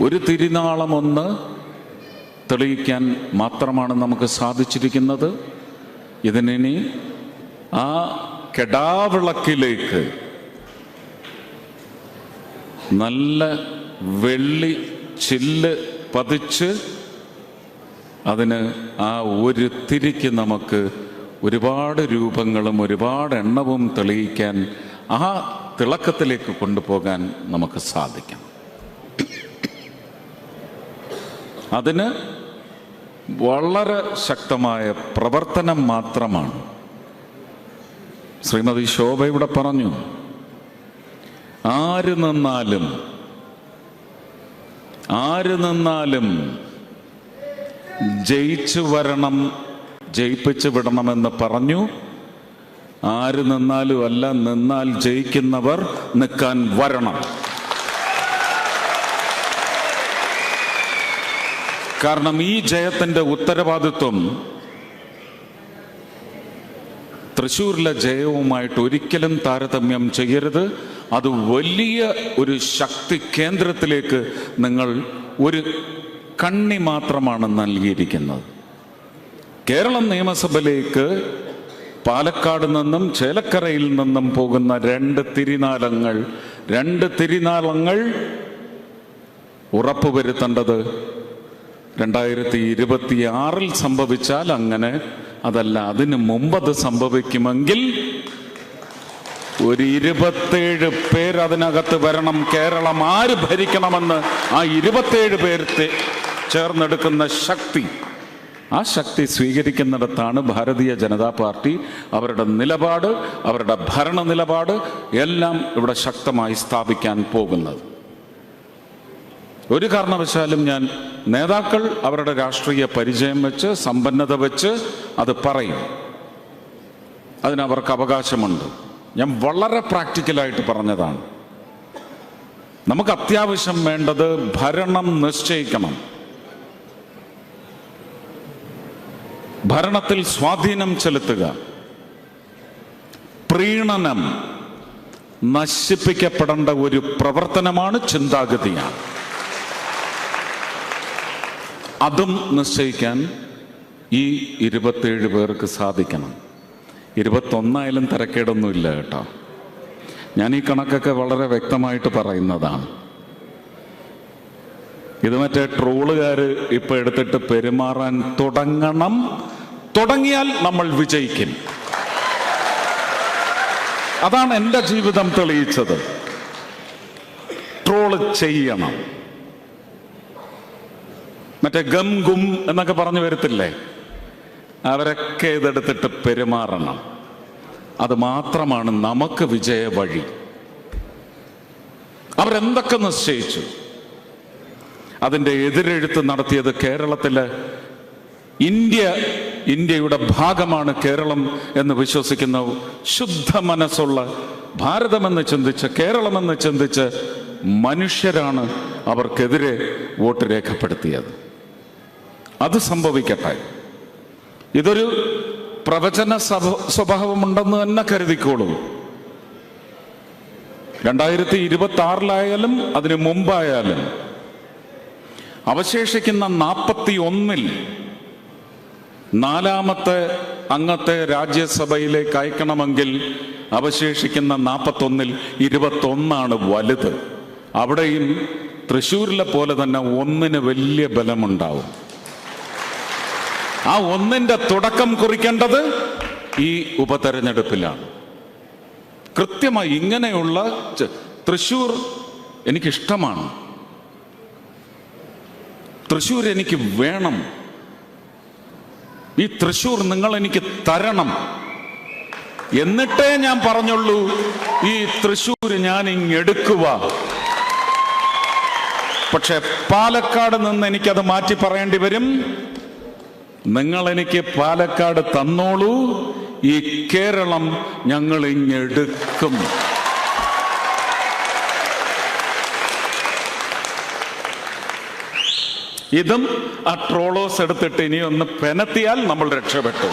ഒരു തിരുനാളമൊന്ന് തെളിയിക്കാൻ മാത്രമാണ് നമുക്ക് സാധിച്ചിരിക്കുന്നത്. ഇതിനി ആ കെടാവിളക്കിലേക്ക് നല്ല വെള്ളി ചില്ല് പതിച്ച് അതിന് ആ ഒരു തിരിക്ക് നമുക്ക് ഒരുപാട് രൂപങ്ങളും ഒരുപാട് എണ്ണവും തെളിയിക്കാൻ ആ തിളക്കത്തിലേക്ക് കൊണ്ടുപോകാൻ നമുക്ക് സാധിക്കും അതിന് വളരെ ശക്തമായ പ്രവർത്തനം മാത്രമാണ്. ശ്രീമതി ശോഭ ഇവിടെ പറഞ്ഞു ആര് നിന്നാലും ആര് നിന്നാലും ജയിച്ചു വരണം ജയിപ്പിച്ചു വിടണമെന്ന് പറഞ്ഞു. ആര് നിന്നാലും അല്ല നിന്നാൽ ജയിക്കുന്നവർ നിൽക്കാൻ വരണം. കാരണം ഈ ജയത്തിന്റെ ഉത്തരവാദിത്വം തൃശ്ശൂരിലെ ജയവുമായിട്ട് ഒരിക്കലും താരതമ്യം ചെയ്യരുത്. അത് വലിയ ഒരു ശക്തി കേന്ദ്രത്തിലേക്ക് നിങ്ങൾ ഒരു കണ്ണി മാത്രമാണ് നൽകിയിരിക്കുന്നത്. കേരളം നിയമസഭയിലേക്ക് പാലക്കാട് നിന്നും ചേലക്കരയിൽ നിന്നും പോകുന്ന രണ്ട് തിരിനാലങ്ങൾ രണ്ട് തിരിനാലങ്ങൾ ഉറപ്പുവരുത്തേണ്ടത് രണ്ടായിരത്തി ഇരുപത്തി ആറിൽ സംഭവിച്ചാൽ അങ്ങനെ. അതല്ല അതിന് മുമ്പ് അത് സംഭവിക്കുമെങ്കിൽ ഒരു ഇരുപത്തേഴ് പേർ അതിനകത്ത് വരണം. കേരളം ആര് ഭരിക്കണമെന്ന് ആ ഇരുപത്തേഴ് പേര് ചേർന്നെടുക്കുന്ന ശക്തി. ആ ശക്തി സ്വീകരിക്കുന്നിടത്താണ് ഭാരതീയ ജനതാ പാർട്ടി അവരുടെ നിലപാട് അവരുടെ ഭരണ നിലപാട് എല്ലാം ഇവിടെ ശക്തമായി സ്ഥാപിക്കാൻ പോകുന്നത്. ഒരു കാരണവശാലും ഞാൻ നേതാക്കൾ അവരുടെ രാഷ്ട്രീയ പരിചയം വെച്ച് സമ്പന്നത വെച്ച് അത് പറയും. അതിനവർക്ക് അവകാശമുണ്ട്. ഞാൻ വളരെ പ്രാക്ടിക്കലായിട്ട് പറഞ്ഞതാണ്. നമുക്ക് അത്യാവശ്യം വേണ്ടത് ഭരണം നിശ്ചയിക്കണം. ഭരണത്തിൽ സ്വാധീനം ചെലുത്തുക. പ്രീണനം നശിപ്പിക്കപ്പെടേണ്ട ഒരു പ്രവർത്തനമാണ് ചിന്താഗതിയാണ്. അതും നിശ്ചയിക്കാൻ ഈ ഇരുപത്തേഴ് പേർക്ക് സാധിക്കണം. ഇരുപത്തൊന്നായാലും തിരക്കേടൊന്നുമില്ല കേട്ടോ. ഞാൻ ഈ കണക്കൊക്കെ വളരെ വ്യക്തമായിട്ട് പറയുന്നതാണ്. ഇത് മറ്റേ ട്രോളുകാർ ഇപ്പൊ എടുത്തിട്ട് പെരുമാറാൻ തുടങ്ങണം. തുടങ്ങിയാൽ നമ്മൾ വിജയിക്കും. അതാണ് എന്റെ ജീവിതം തെളിയിച്ചത്. ട്രോൾ ചെയ്യണം. മറ്റേ ഗം ഗും എന്നൊക്കെ പറഞ്ഞു വരത്തില്ലേ? അവരൊക്കെ ഇതെടുത്തിട്ട് പെരുമാറണം. അത് മാത്രമാണ് നമുക്ക് വിജയ വഴി. അവരെന്തൊക്കെ നിശ്ചയിച്ചു? അതിന്റെ എതിരെഴുത്ത് നടത്തിയത് കേരളത്തിലെ ഇന്ത്യ ഇന്ത്യയുടെ ഭാഗമാണ് കേരളം എന്ന് വിശ്വസിക്കുന്ന ശുദ്ധ മനസ്സുള്ള ഭാരതമെന്ന് ചിന്തിച്ച് കേരളമെന്ന് ചിന്തിച്ച് മനുഷ്യരാണ് അവർക്കെതിരെ വോട്ട് രേഖപ്പെടുത്തിയത്. അത് സംഭവിക്കട്ടെ. ഇതൊരു പ്രവചന സ്വഭ- സ്വഭാവമുണ്ടെന്ന് തന്നെ കരുതിക്കോളൂ. രണ്ടായിരത്തി ഇരുപത്തി ആറിലായാലും അതിന് മുമ്പായാലും അവശേഷിക്കുന്ന നാൽപ്പത്തി ഒന്നിൽ നാലാമത്തെ അംഗത്തെ രാജ്യസഭയിലേക്ക് അയക്കണമെങ്കിൽ അവശേഷിക്കുന്ന നാൽപ്പത്തൊന്നിൽ ഇരുപത്തൊന്നാണ് വലുത്. അവിടെയും തൃശ്ശൂരിലെ പോലെ തന്നെ ഒന്നിന് വലിയ ബലമുണ്ടാവും. ആ ഒന്നിന്റെ തുടക്കം കുറിക്കേണ്ടത് ഈ ഉപതെരഞ്ഞെടുപ്പിലാണ്. കൃത്യമായി ഇങ്ങനെയുള്ള തൃശൂർ എനിക്കിഷ്ടമാണ്. തൃശൂർ എനിക്ക് വേണം. ഈ തൃശൂർ നിങ്ങൾ എനിക്ക് തരണം. എന്നിട്ടേ ഞാൻ പറഞ്ഞുള്ളൂ ഈ തൃശൂർ ഞാൻ ഇങ്ങെടുക്കുക പക്ഷെ പാലക്കാട് നിന്ന് എനിക്കത് മാറ്റി പറയേണ്ടി വരും. നിങ്ങൾ എനിക്ക് പാലക്കാട് തന്നോളൂ. ഈ കേരളം ഞങ്ങൾ ഇങ്ങെടുക്കും. ഇതും ആ ട്രോളോസ് എടുത്തിട്ട് ഇനി ഒന്ന് പെനത്തിയാൽ നമ്മൾ രക്ഷപ്പെട്ടു.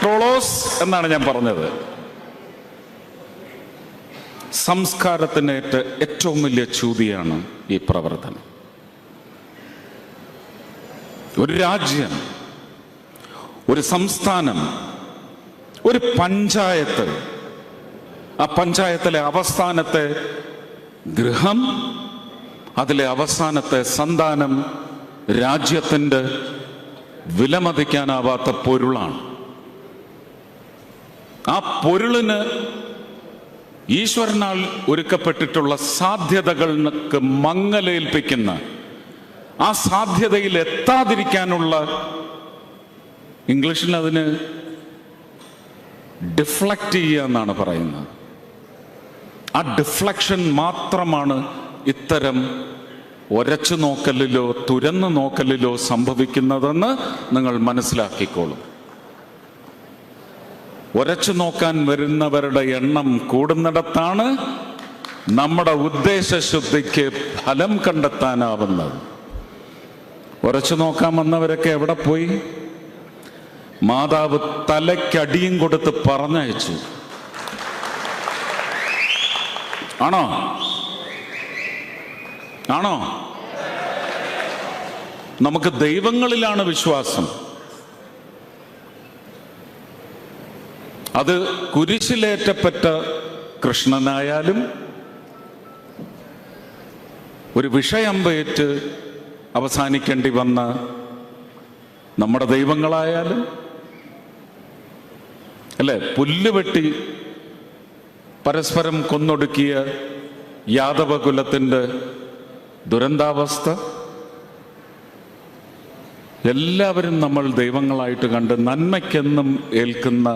ട്രോളോസ് എന്നാണ് ഞാൻ പറഞ്ഞത്. സംസ്കാരത്തിനേറ്റ ഏറ്റവും വലിയ ചൂതിയാണ് ഈ പ്രവർത്തനം. ഒരു രാജ്യം ഒരു സംസ്ഥാനം ഒരു പഞ്ചായത്ത്. ആ പഞ്ചായത്തിലെ അവസാനത്തെ ഗൃഹം അതിലെ അവസാനത്തെ സന്താനം രാജ്യത്തിന്റെ വിലമതിക്കാനാവാത്ത പൊരുളാണ്. ആ പൊരുളിന് ഈശ്വരനാൽ ഒരുക്കപ്പെട്ടിട്ടുള്ള സാധ്യതകൾക്ക് മങ്ങലേൽപ്പിക്കുന്ന ആ സാധ്യതയിൽ എത്താതിരിക്കാനുള്ള ഇംഗ്ലീഷിൽ അതിന് ഡിഫ്ലക്റ്റ് ചെയ്യുക എന്നാണ് പറയുന്നത്. ആ ഡിഫ്ലക്ഷൻ മാത്രമാണ് ഇത്തരം ഒരച്ചു നോക്കലിലോ തുരന്നു നോക്കലിലോ സംഭവിക്കുന്നതെന്ന് നിങ്ങൾ മനസ്സിലാക്കിക്കോളും. ഒരച്ചു നോക്കാൻ വരുന്നവരുടെ എണ്ണം കൂടുന്നിടത്താണ് നമ്മുടെ ഉദ്ദേശശുദ്ധിക്ക് ഫലം കണ്ടെത്താനാവുന്നത്. ഉറച്ചു നോക്കാൻ വന്നവരൊക്കെ എവിടെ പോയി? മാതാവ് തലയ്ക്കടിയും കൊടുത്ത് പറഞ്ഞയച്ചു. ആണോ? ആണോ? നമുക്ക് ദൈവങ്ങളിലാണ് വിശ്വാസം. അത് കുരിശിലേറ്റപ്പെട്ട കൃഷ്ണനായാലും ഒരു വിഷയമ്പേറ്റ് അവസാനിക്കേണ്ടി വന്ന നമ്മുടെ ദൈവങ്ങളായാലും അല്ലെ? പുല്ല് വെട്ടി പരസ്പരം കൊന്നൊടുക്കിയ യാദവകുലത്തിന്റെ ദുരന്താവസ്ഥ എല്ലാവരും നമ്മൾ ദൈവങ്ങളായിട്ട് കണ്ട് നന്മയ്ക്കെന്നും ഏൽക്കുന്ന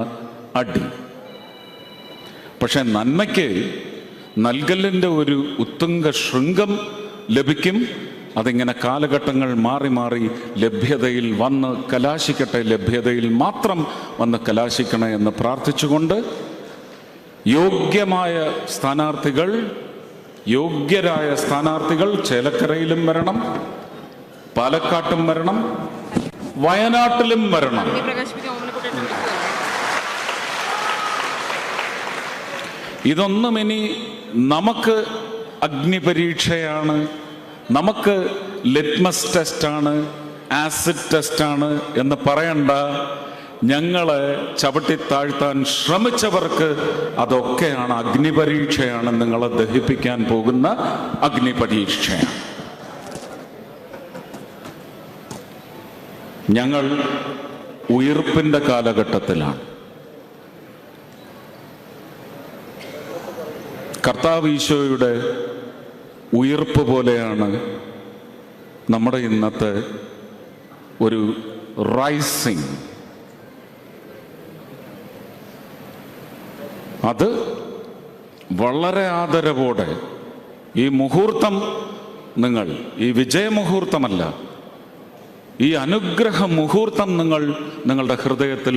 അടി. പക്ഷെ നന്മയ്ക്ക് നൽകലിന്റെ ഒരു ഉത്തുംഗ ശൃംഗം ലഭിക്കും അതിങ്ങനെ കാലഘട്ടങ്ങൾ മാറി മാറി ലഭ്യതയിൽ വന്ന് കലാശിക്കട്ടെ ലഭ്യതയിൽ മാത്രം വന്ന് കലാശിക്കണേ എന്ന് പ്രാർത്ഥിച്ചുകൊണ്ട് യോഗ്യമായ സ്ഥാനാർത്ഥികൾ യോഗ്യരായ സ്ഥാനാർത്ഥികൾ ചേലക്കരയിലും വരണം പാലക്കാട്ടും വരണം വയനാട്ടിലും വരണം. ഇതൊന്നും ഇനി നമുക്ക് അഗ്നിപരീക്ഷയാണ് നമുക്ക് ലിറ്റ്മസ് ടെസ്റ്റാണ് ആസിഡ് ടെസ്റ്റാണ് എന്ന് പറയണ്ട. ഞങ്ങളെ ചവിട്ടി താഴ്ത്താൻ ശ്രമിച്ചവർക്ക് അതൊക്കെയാണ് അഗ്നിപരീക്ഷയാണ് നിങ്ങളെ ദഹിപ്പിക്കാൻ പോകുന്ന അഗ്നിപരീക്ഷയാണ്. ഞങ്ങൾ ഉയർപ്പിന്റെ കാലഘട്ടത്തിലാണ്. കർത്താവ് ഈശോയുടെ ഉയർപ്പ് പോലെയാണ് നമ്മുടെ ഇന്നത്തെ ഒരു റൈസിങ് അത് വളരെ ആദരവോടെ ഈ മുഹൂർത്തം നിങ്ങൾ ഈ വിജയമുഹൂർത്തമല്ല ഈ അനുഗ്രഹ മുഹൂർത്തം നിങ്ങൾ നിങ്ങളുടെ ഹൃദയത്തിൽ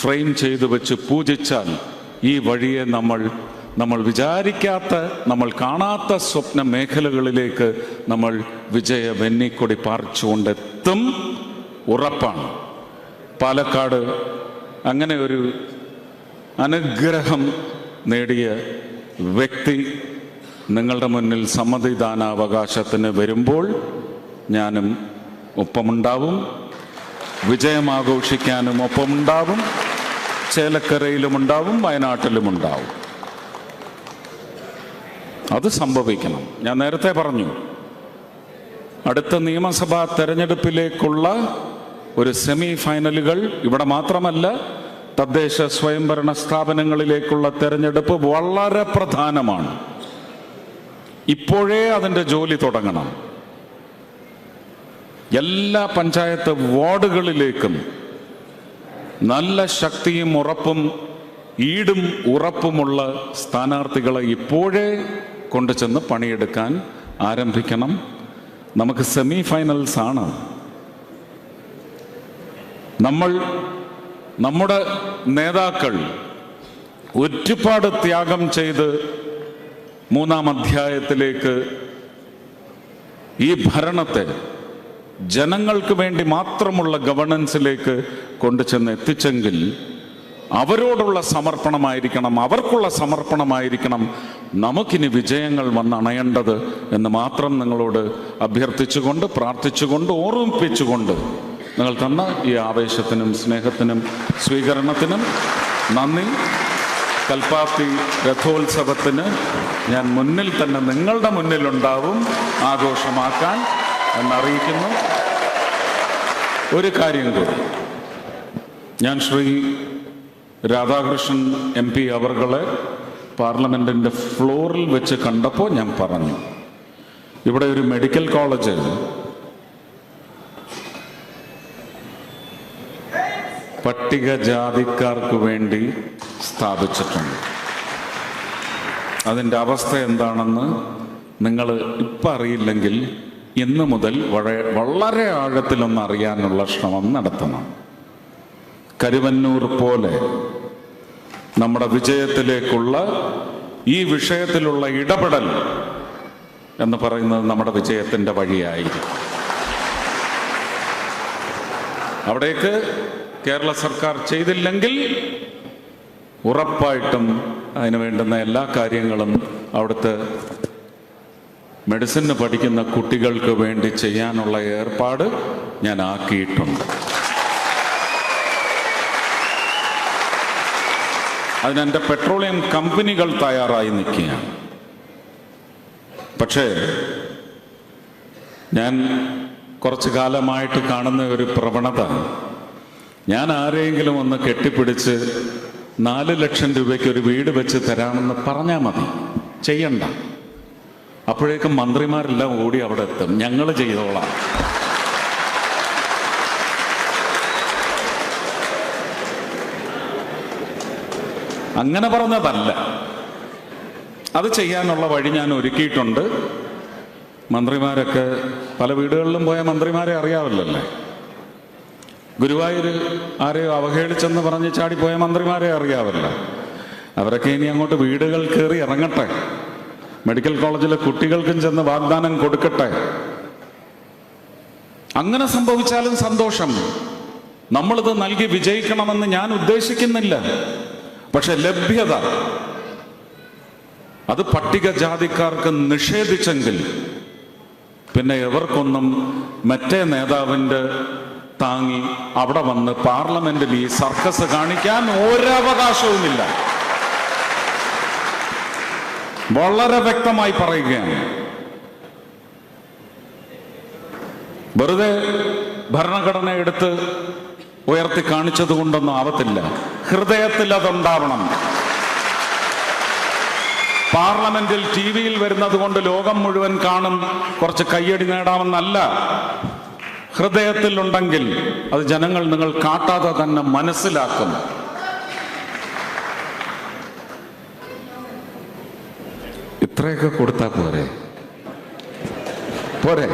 ഫ്രെയിം ചെയ്തു വെച്ച് പൂജിച്ചാൽ ഈ വഴിയെ നമ്മൾ നമ്മൾ വിചാരിക്കാത്ത നമ്മൾ കാണാത്ത സ്വപ്ന മേഖലകളിലേക്ക് നമ്മൾ വിജയ വെന്നിക്കൊടി പാർച്ചുകൊണ്ടെത്തും ഉറപ്പാണ്. പാലക്കാട് അങ്ങനെ ഒരു അനുഗ്രഹം നേടിയ വ്യക്തി നിങ്ങളുടെ മുന്നിൽ സമ്മതിദാനാവകാശത്തിന് വരുമ്പോൾ ഞാനും ഒപ്പമുണ്ടാവും. വിജയം ആഘോഷിക്കാനും ഒപ്പമുണ്ടാവും. ചേലക്കരയിലുമുണ്ടാവും വയനാട്ടിലുമുണ്ടാവും. അത് സംഭവിക്കണം. ഞാൻ നേരത്തെ പറഞ്ഞു അടുത്ത നിയമസഭാ തെരഞ്ഞെടുപ്പിലേക്കുള്ള ഒരു സെമി ഫൈനലുകൾ ഇവിടെ മാത്രമല്ല തദ്ദേശ സ്വയംഭരണ സ്ഥാപനങ്ങളിലേക്കുള്ള തെരഞ്ഞെടുപ്പ് വളരെ പ്രധാനമാണ്. ഇപ്പോഴേ അതിന്റെ ജോലി തുടങ്ങണം. എല്ലാ പഞ്ചായത്ത് വാർഡുകളിലേക്കും നല്ല ശക്തിയും ഉറപ്പും ഈടും ഉറപ്പുമുള്ള സ്ഥാനാർത്ഥികളെ ഇപ്പോഴേ കൊണ്ടുചെന്ന് പണിയെടുക്കാൻ ആരംഭിക്കണം. നമുക്ക് സെമി ഫൈനൽസ് ആണ്. നമ്മൾ നമ്മുടെ നേതാക്കൾ ഒരുപാട് ത്യാഗം ചെയ്ത് മൂന്നാം അധ്യായത്തിലേക്ക് ഈ ഭരണത്തെ ജനങ്ങൾക്ക് വേണ്ടി മാത്രമുള്ള ഗവർണൻസിലേക്ക് കൊണ്ടുചെന്ന് എത്തിച്ചെങ്കിൽ അവരോടുള്ള സമർപ്പണമായിരിക്കണം അവർക്കുള്ള സമർപ്പണമായിരിക്കണം നമുക്കിനി വിജയങ്ങൾ വന്നണയേണ്ടത് എന്ന് മാത്രം നിങ്ങളോട് അഭ്യർത്ഥിച്ചുകൊണ്ട് പ്രാർത്ഥിച്ചുകൊണ്ട് ഓർമ്മിപ്പിച്ചുകൊണ്ട് നിങ്ങൾ തന്ന ഈ ആവേശത്തിനും സ്നേഹത്തിനും സ്വീകരണത്തിനും നന്ദി. കൽപ്പാത്തി രഥോത്സവത്തിന് ഞാൻ മുന്നിൽ തന്നെ നിങ്ങളുടെ മുന്നിലുണ്ടാവും ആഘോഷമാക്കാൻ എന്നറിയിക്കുന്നു. ഒരു കാര്യം കൂടി. ഞാൻ ശ്രീ രാധാകൃഷ്ണൻ എം പി അവർകളെ പാർലമെന്റിന്റെ ഫ്ലോറിൽ വെച്ച് കണ്ടപ്പോൾ ഞാൻ പറഞ്ഞു ഇവിടെ ഒരു മെഡിക്കൽ കോളേജ് പട്ടികജാതിക്കാർക്ക് വേണ്ടി സ്ഥാപിച്ചിട്ടുണ്ട്. അതിന്റെ അവസ്ഥ എന്താണെന്ന് നിങ്ങൾ ഇപ്പം അറിയില്ലെങ്കിൽ ഇന്ന് മുതൽ വളരെ വളരെ ആഴത്തിലൊന്ന് അറിയാനുള്ള ശ്രമം നടത്തണം. കരുവന്നൂർ പോലെ നമ്മുടെ വിജയത്തിലേക്കുള്ള ഈ വിഷയത്തിലുള്ള ഇടപെടൽ എന്ന് പറയുന്നത് നമ്മുടെ വിജയത്തിന്റെ വഴിയായിരിക്കും. അവിടേക്ക് കേരള സർക്കാർ ചെയ്തില്ലെങ്കിൽ ഉറപ്പായിട്ടും അതിന് വേണ്ടുന്ന എല്ലാ കാര്യങ്ങളും അവിടുത്തെ മെഡിസിന് പഠിക്കുന്ന കുട്ടികൾക്ക് വേണ്ടി ചെയ്യാനുള്ള ഏർപ്പാട് ഞാൻ ആക്കിയിട്ടുണ്ട്. അതിനെന്റെ പെട്രോളിയം കമ്പനികൾ തയ്യാറായി നിൽക്കുകയാണ്. പക്ഷേ ഞാൻ കുറച്ച് കാലമായിട്ട് കാണുന്ന ഒരു പ്രവണത. ഞാൻ ആരെയെങ്കിലും ഒന്ന് കെട്ടിപ്പിടിച്ച് നാല് ലക്ഷം രൂപയ്ക്ക് ഒരു വീട് വെച്ച് തരാമെന്ന് പറഞ്ഞാൽ മതി. ചെയ്യണ്ട. അപ്പോഴേക്കും മന്ത്രിമാരെല്ലാം ഓടി അവിടെ എത്തും. ഞങ്ങൾ ചെയ്തോളാം. അങ്ങനെ പറഞ്ഞതല്ല. അത് ചെയ്യാനുള്ള വഴി ഞാൻ ഒരുക്കിയിട്ടുണ്ട്. മന്ത്രിമാരൊക്കെ പല വീടുകളിലും പോയ മന്ത്രിമാരെ അറിയാവില്ലല്ലേ? ഗുരുവായൂർ ആരെയോ അവഹേളിച്ചെന്ന് പറഞ്ഞ് ചാടിപ്പോയ മന്ത്രിമാരെ അറിയാവല്ല. അവരൊക്കെ ഇനി അങ്ങോട്ട് വീടുകൾ കയറി ഇറങ്ങട്ടെ. മെഡിക്കൽ കോളേജിലെ കുട്ടികൾക്കും ചെന്ന് വാഗ്ദാനം കൊടുക്കട്ടെ. അങ്ങനെ സംഭവിച്ചാലും സന്തോഷം. നമ്മളിത് നൽകി വിജയിക്കണമെന്ന് ഞാൻ ഉദ്ദേശിക്കുന്നില്ല. പക്ഷെ ലഭ്യത. അത് പട്ടികജാതിക്കാർക്ക് നിഷേധിച്ചെങ്കിൽ പിന്നെ എവർക്കൊന്നും മറ്റേ നേതാവിന്റെ താങ്ങി അവിടെ വന്ന് പാർലമെന്റിൽ ഈ സർക്കസ് കാണിക്കാൻ ഒരവകാശവുമില്ല. വളരെ വ്യക്തമായി പറയുകയാണ്. വെറുതെ ഭരണഘടന എടുത്ത് ഉയർത്തി കാണിച്ചത് കൊണ്ടൊന്നും ആവത്തില്ല. ഹൃദയത്തിൽ അതുണ്ടാവണം. പാർലമെന്റിൽ ടി വിയിൽ വരുന്നത് കൊണ്ട് ലോകം മുഴുവൻ കാണും. കുറച്ച് കയ്യടി നേടാമെന്നല്ല. ഹൃദയത്തിൽ ഉണ്ടെങ്കിൽ അത് ജനങ്ങൾ നിങ്ങൾ കാട്ടാതെ തന്നെ മനസ്സിലാക്കും. ഇത്രയൊക്കെ കൊടുത്താൽ പോരെ? പോരെ?